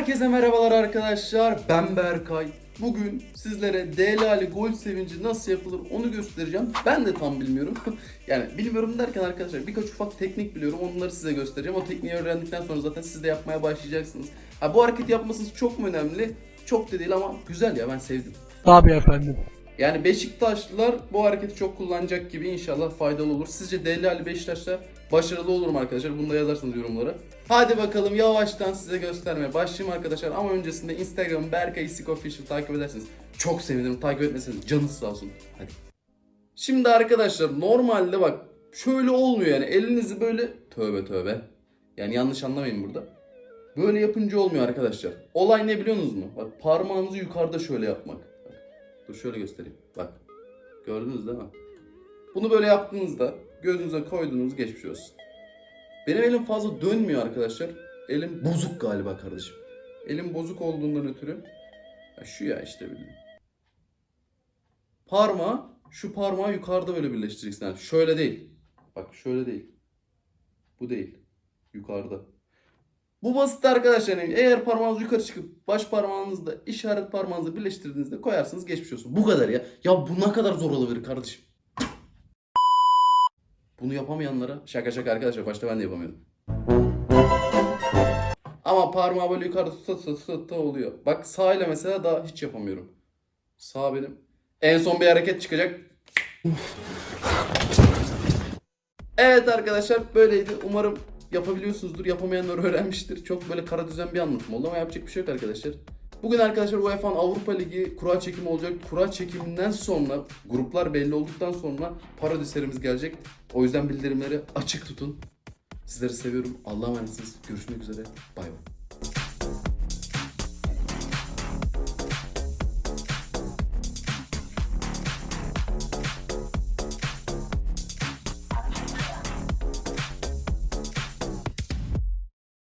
Herkese merhabalar arkadaşlar. Ben Berkay. Bugün sizlere DLA'li gol sevinci nasıl yapılır onu göstereceğim. Ben de tam bilmiyorum. yani bilmiyorum derken arkadaşlar birkaç ufak teknik biliyorum. Onları size göstereceğim. O tekniği öğrendikten sonra zaten siz de yapmaya başlayacaksınız. Ha, bu hareketi yapmasınız çok mu önemli? Çok da değil ama güzel ya ben sevdim. Tabii efendim. Yani Beşiktaşlılar bu hareketi çok kullanacak gibi inşallah faydalı olur. Sizce DLA'li Beşiktaşlar başarılı olur mu arkadaşlar? Bunu da yazarsınız yorumlara. Hadi bakalım yavaştan size göstermeye başlayayım arkadaşlar. Ama öncesinde Instagram Berkay İstik Official takip edersiniz. Çok sevinirim. Takip etmeseniz canınız sağ olsun. Hadi. Şimdi arkadaşlar normalde bak şöyle olmuyor yani. Elinizi böyle tövbe tövbe. Yani yanlış anlamayın burada. Böyle yapınca olmuyor arkadaşlar. Olay ne biliyorsunuz mu? Bak parmağınızı yukarıda şöyle yapmak. Dur şöyle göstereyim. Bak. Gördünüz değil mi? Bunu böyle yaptığınızda gözünüze koyduğunuz geçmiş olsun. Benim elim fazla dönmüyor arkadaşlar. Elim bozuk galiba kardeşim. Elim bozuk olduğundan ötürü. Ya şu ya işte bildiğin. Parmağı, şu parmağı yukarıda böyle birleştireceksin. Yani şöyle değil. Bak şöyle değil. Bu değil. Yukarıda. Bu basit arkadaşlar. Yani eğer parmağınız yukarı çıkıp baş parmağınızla işaret parmağınızı birleştirdiğinizde koyarsınız geçmiş olsun. Bu kadar ya. Ya bu ne kadar zor olabilir kardeşim. Bunu yapamayanlara şaka şaka arkadaşlar başta ben de yapamıyordum. Ama parmağı böyle yukarıda tuta tuta tuta tuta oluyor. Bak sağ ile mesela daha hiç yapamıyorum. Sağ benim. En son bir hareket çıkacak. Evet arkadaşlar böyleydi. Umarım yapabiliyorsunuzdur. Yapamayanlar öğrenmiştir. Çok böyle kara düzen bir anlatım oldu ama yapacak bir şey yok arkadaşlar. Bugün arkadaşlar UEFA'nın Avrupa Ligi kura çekimi olacak. Kura çekiminden sonra gruplar belli olduktan sonra paradüserimiz gelecek. O yüzden bildirimleri açık tutun. Sizleri seviyorum. Allah'a emanetsiniz. Görüşmek üzere. Bay bay.